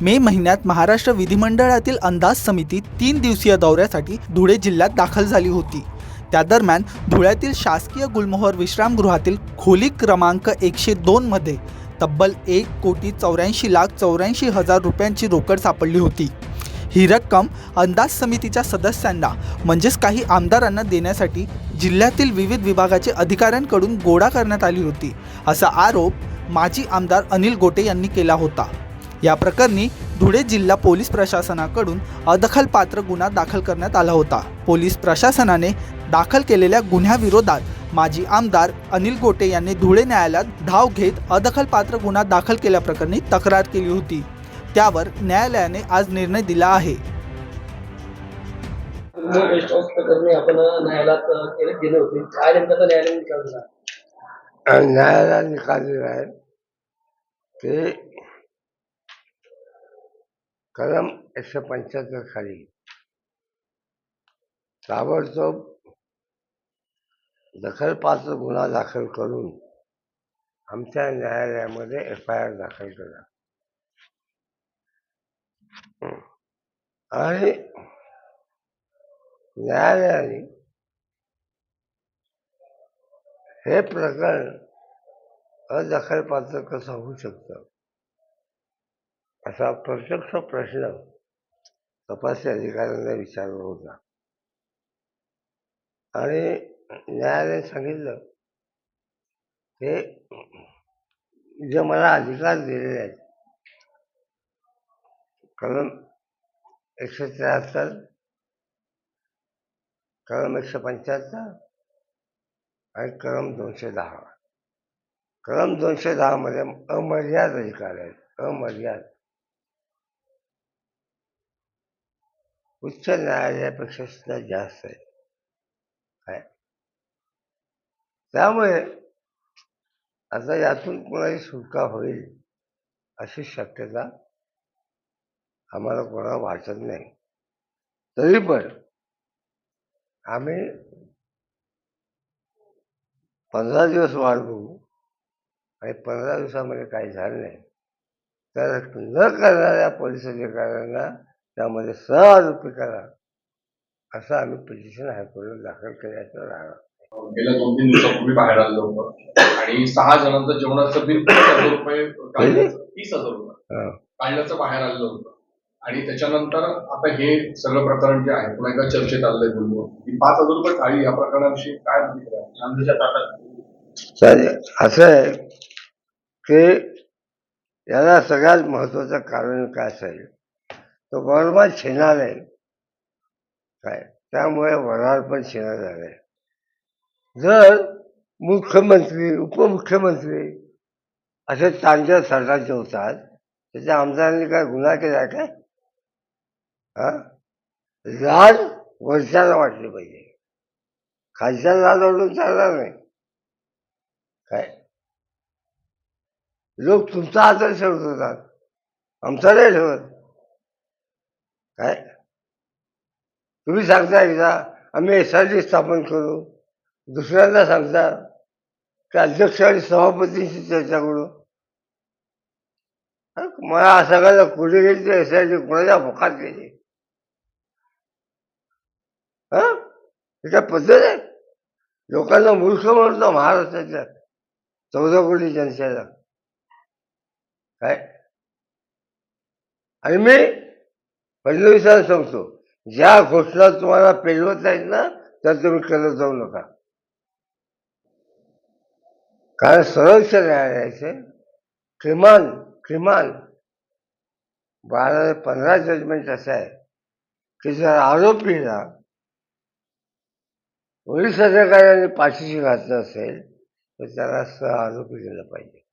मे महिन्यात महाराष्ट्र विधिमंडळातील अंदाज समिती तीन दिवसीय दौऱ्यासाठी धुळे जिल्ह्यात दाखल झाली होती. त्या दरम्यान धुळ्यातील शासकीय गुलमोहर विश्रामगृहातील खोली क्रमांक एकशे दोनमध्ये तब्बल एक कोटी चौऱ्याऐंशी लाख चौऱ्याऐंशी हजार रुपयांची रोकड सापडली होती. ही रक्कम अंदाज समितीच्या सदस्यांना म्हणजेच काही आमदारांना देण्यासाठी जिल्ह्यातील विविध विभागाचे अधिकाऱ्यांकडून गोळा करण्यात आली होती असा आरोप माजी आमदार अनिल गोटे यांनी केला होता. या प्रकरणी धुळे जिल्हा पोलीस प्रशासनाकडून अदखलपात्र गुन्हा दाखल करण्यात आला होता. पोलीस प्रशासनाने दाखल केलेल्या गुन्ह्याविरोधात माजी आमदार अनिल गोटे यांनी धुळे न्यायालयात धाव घेत अदखलपात्र गुन्हा दाखल केल्याप्रकरणी तक्रार केली होती. त्यावर न्यायालयाने आज निर्णय दिला आहे. न्यायालयात निकाल दिला आहे ते कलम एकशे पंच्याहत्तर खाली. ताबडतोब दखलपात्र गुन्हा दाखल करून आमच्या न्यायालयामध्ये एफ आय आर दाखल केला आणि न्यायालयाने हे प्रकरण अदखलपात्र कसं होऊ शकतं? असा प्रत्यक्ष प्रश्न तपासी अधिकाऱ्यांना विचारला होता. आणि न्यायालयाने सांगितलं हे जे मला अधिकार दिलेले आहेत कलम एकशे त्र्याहत्तर कलम एकशे पंच्याहत्तर आणि कलम दोनशे दहा. कलम दोनशे दहामध्ये अमर्याद अधिकार आहेत अमर्याद. उच्च न्यायालयापेक्षा सुद्धा जास्त आहे. काय? त्यामुळे आता यातून कोणाची सुटका होईल अशी शक्यता आम्हाला कोणाला वाटत नाही. तरी पण आम्ही पंधरा दिवस वाट बघू आणि पंधरा दिवसामध्ये काही झालं नाही. तर न करणाऱ्या पोलीस अधिकाऱ्यांना त्यामध्ये सहआरोपी करा असं आम्ही पिटिशन हायकोर्टात दाखल केल्याचं राहणार. गेल्या दोन तीन दिवसापूर्वी बाहेर आलं होतं. आणि सहा जणांचं जेवणाचं बिल तीस हजार रुपये काढल्याचं तीस हजार रुपये हं. काढल्याचं बाहेर आलेलं होतं. आणि त्याच्यानंतर आता हे सगळं प्रकरण जे आहे पुन्हा एकदा चर्चेत आलंय बोललो की पाच हजार रुपये थाळी या प्रकरणाविषयी काय ताटात. तर असं आहे की याला सगळ्यात महत्वाचं कारण काय असेल? तो वरमा छिनार आहे काय? त्यामुळे वरार पण छिनार झालाय. जर मुख्यमंत्री उपमुख्यमंत्री असे तांच्या सरकारचे होतात त्याच्या आमदारांनी काय गुन्हा केला काय? हा? लाल वर्षाला वाटली पाहिजे. खालच्या लाल वाटून चालणार नाही. काय? लोक तुमचा आदर ठेवत होतात. आमचा नाही ठेवत. काय? तुम्ही सांगता एकदा आम्ही एस आर टी स्थापन करू. दुसऱ्यांदा सांगता की अध्यक्ष आणि सभापतींशी चर्चा करू. मला सगळ्याला कुठे गेली एस आय टी कोणाच्या भोकात गेली? हा? ही काय पद्धत आहे? लोकांना मूर्ख म्हणतो महाराष्ट्राच्या चौदा कोटी जनतेला. काय? आणि मी फडणवीसांना सांगतो. ज्या घोषणा तुम्हाला पेलवत आहेत ना त्या तुम्ही करत जाऊ नका. कारण सर्वोच्च न्यायालयाचे किमान किमान बारा ते पंधरा जजमेंट असं आहे. की जर आरोपीला पोलीस अधिकाऱ्यांनी पाठीशी घातलं असेल तर त्याला सह आरोपी केलं पाहिजे.